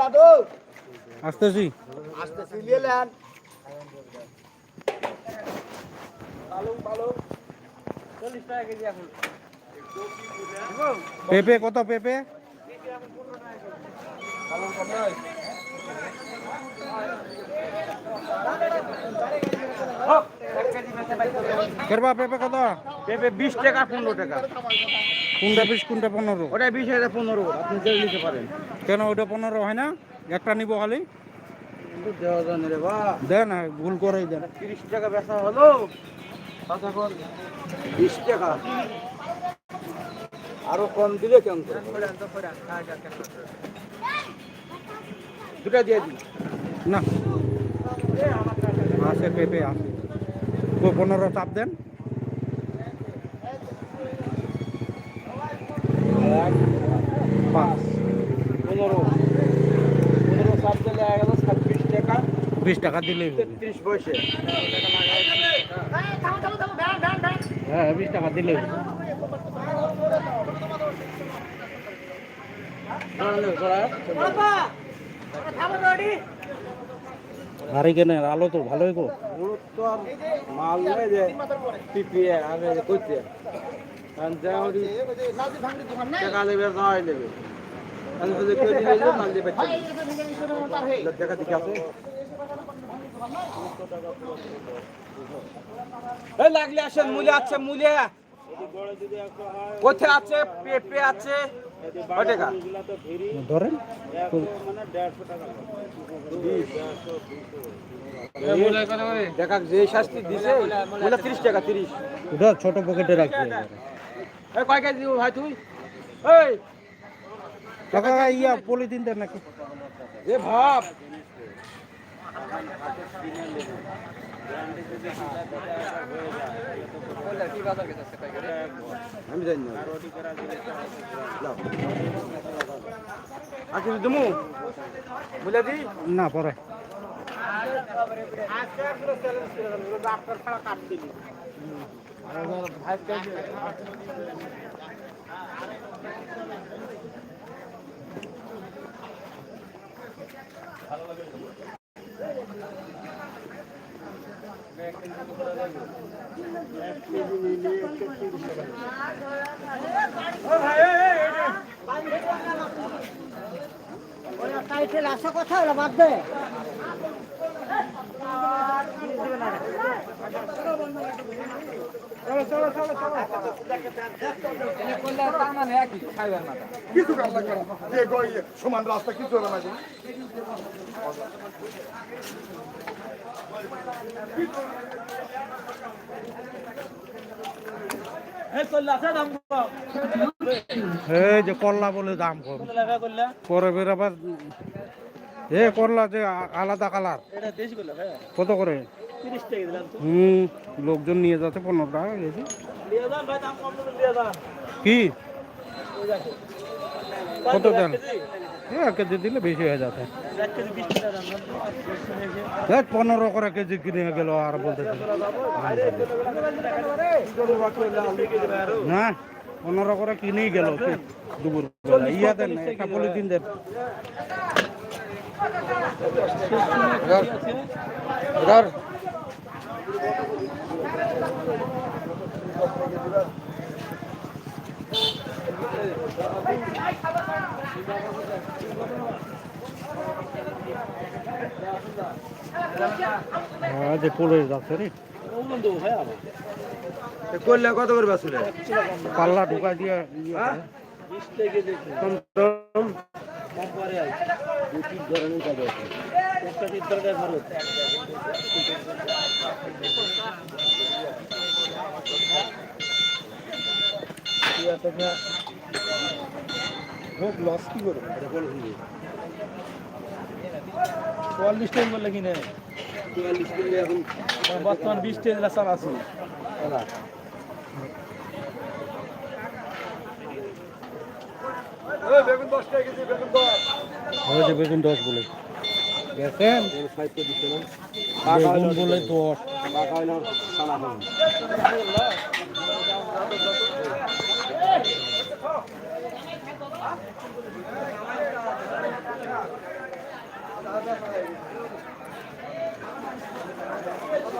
দাদু। আসতেছি। আসতে সিলিয়ে নেন। পালং পালং। চল্লিশ টাকা কেজি এখন। পেঁপে কত পেঁপে? কেরবা পেঁপে কত? পেঁপে বিশ টাকা পনেরো টাকা। কোনটা বিশ কোনটা পনেরো? ওটা বিশ হাজার পনেরো আপনি জেল নিতে পারেন। কেন ওটা পনেরো হয় না? একটা নিব খালি। দেন ভুল করেই দেন। তিরিশ টাকা বেচা হলো। তখন বিশ টাকা। আরও কম দিলে কেমন দুটা দিয়ে দিন। না। আছে পেঁপে আছে। পনেরো চাপ দেন। এক পাঁচ। পনেরো। পনেরো সাত দিলে এক গেল ছাব্বিশ টাকা। বিশ টাকা দিলেই হবে তেত্রিশ পয়সা। হ্যাঁ বিশ টাকা হবে গাড়ি আলো তো ভালোই গো। তো আর মাল নেই যে পিপিএ আর আমি তো আছে? লাগলে আসেন মূলে আছে মূলে। কোথায় আছে? পেঁপে আছে। ধরেন। দেখা যে শাস্তি দিছে তিরিশ টাকা তিরিশ। ওটা ছোট পকেটে রাখি এই কয় কেজি দিব ভাই তুই? এই! টাকা ইয়া পলিথিন দেন নাকি এ ভাব! আমি জানি না। কিছু দিমু? বুঝলে দি? না পরে। টাইটেল আসা কথা ওরা বাদ দেয় যে সমান রাস্তা কিছু যে করলা বলে দাম কম। আবার এ করলা যে আলাদা কালার। কত করে? হুম লোকজন নিয়ে যাচ্ছে পনেরো টাকা কেজি কি? কত দেন? এক কেজি দিলে বেশি হয়ে যাচ্ছে। পনেরো করে কেজি কিনে গেল আর বলতে না পনেরো করে কিনেই গেল। দুপুর বেলা ইয়া দেন একটা পলিথিন দেন। যে পড়ে যাচ্ছে রে। করলে কত করে বাসুলে পাল্লা ঢুকাই দিয়ে ইয়ে করে। লস কি করবে এটা বলে দিবি চুয়াল্লিশ টাইম বললে কিনে চুয়াল্লিশ এখন বর্তমান বিশ টাইম এই বেগুন দশ বলে। দেখেন? বেগুন বলে দশ। Thank হইল সানা হবে ঘরে পালে না খালি ঘরে করে আনে বুঝতেন ছাড়ান নাই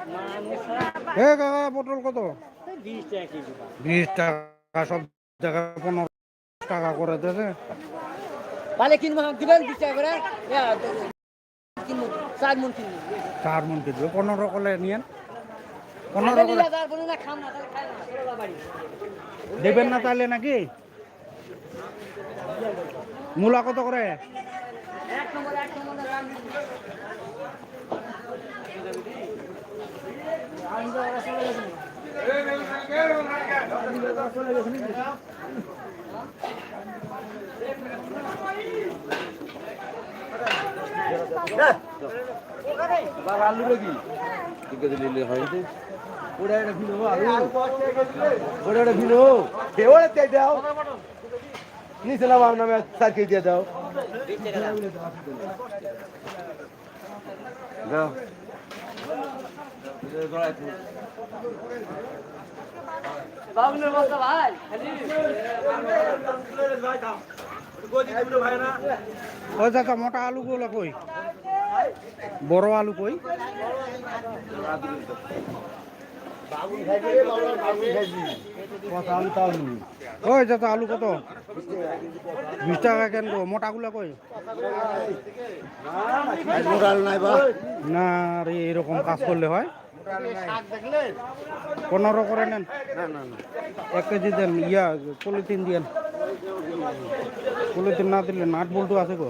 এ কাকা পটল কত? বিশ টাকা সব জায়গায় পনেরো টাকা করে দেবে। পালে কিনবো দিবেন বিশ টাকা করে? কিনবো চার মন কিনবো। চার মন কেজি পনেরো করে নিয়েন। পনেরো করে। দেবেন না তাহলে নাকি? মূলা কত করে? এক নম্বর এক নম্বর আলু নাকি ঠিক আছে নিলে হয় ওটা একটা ভিনো আলু ওটা একটা ভিনো ওটা তাই দাও নিচে নাম আমার দিয়ে দাও দাও ওই চাচা মোটা আলু গুলো কই বড় আলু কই ওই চাচা আলু কত বিশ টাকা কেন মোটা গুলা কই না রে, এরকম কাজ করলে হয়। পনেরো করে নেন। এক কেজি দেন ইয়া পলিথিন দিয়েন পলিথিন না দিলে নাট বল্টু আছে গো।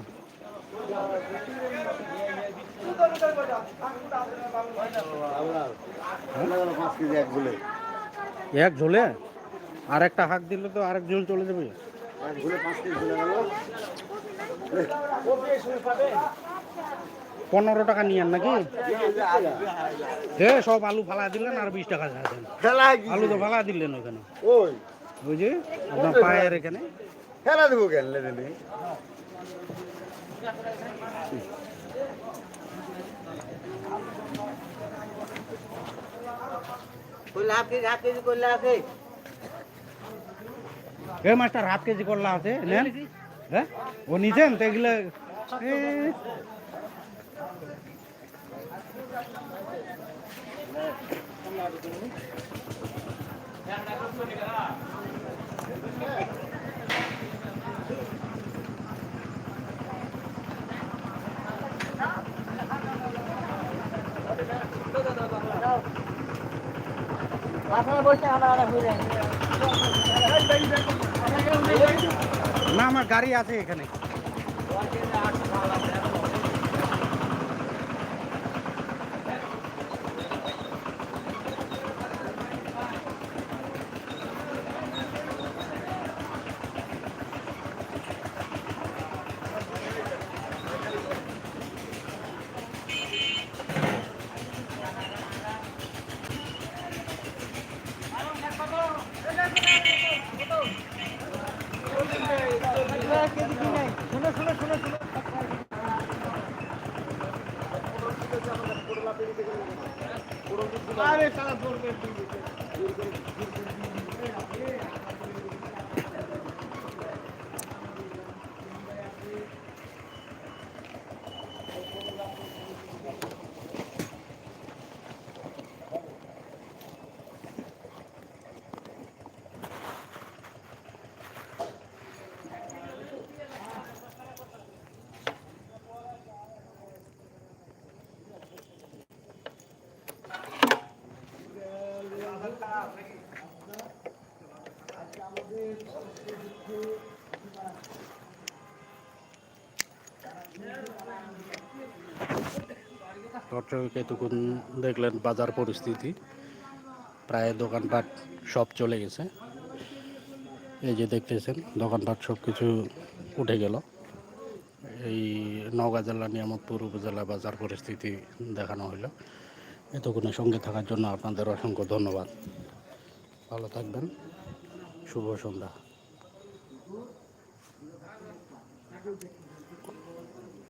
এক বলে এক ঝোলে? আর একটা হাঁক দিলে তো আরেক ঝোল চলে যাবে। এক পাঁচ কেজি চলে গেল। পনেরো টাকা নিয়েন নাকি? এ সব আলু ফালা দিলেন আর বিশ টাকা দেন। আলু তো ফালা দিলেন ওখানে ওই। বুঝি আপনার পায়ের এখানে। খেলা দেবো কেন লেনে নেই হাফ কেজি হাফ কেজি করলে এ মাস্টার হাফ কেজি করলা আছে নেন। হ্যাঁ? ও নিছেন? তো এগুলো না আমার গাড়ি আছে এখানে। আরে তারা দৌড়বে দর্শক এতক্ষণ দেখলেন বাজার পরিস্থিতি। প্রায় দোকানপাট সব চলে গেছে। এই যে দেখতেছেন, দোকানপাট সব কিছু উঠে গেল। এই নওগাঁ জেলা, নিয়ামতপুর উপজেলা বাজার পরিস্থিতি দেখানো হলো এতক্ষণের সঙ্গে থাকার জন্য আপনাদের অসংখ্য ধন্যবাদ। ভালো থাকবেন। শুভ সন্ধ্যা।